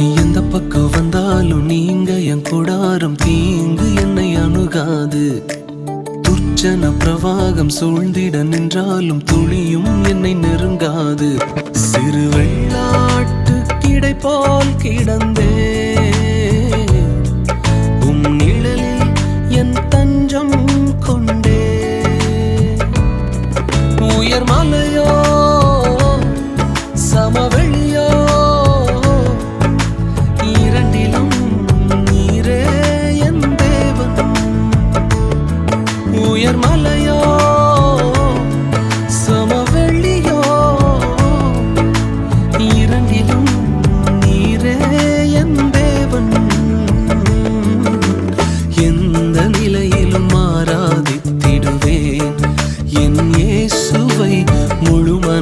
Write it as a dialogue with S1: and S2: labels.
S1: எந்த பக்கம் வந்தாலும் நீங்க என் கொடாரம் தீங்கு என்னை அணுகாது. துர்ச்சன பிரவாகம் சூழ்ந்திட நின்றாலும் துளியும் என்னை நெருங்காது. சிறு வெள்ளாட்டு கிடை போல் கிடந்தே. உம் நிழலில் என் மலையோ உயர் மலையோ சமவெள்ளியோ இரண்டிலும் நீரே என் தேவன். எந்த நிலையிலும் ஆராதித்திடுவேன். என் இயேசுவை முழுமை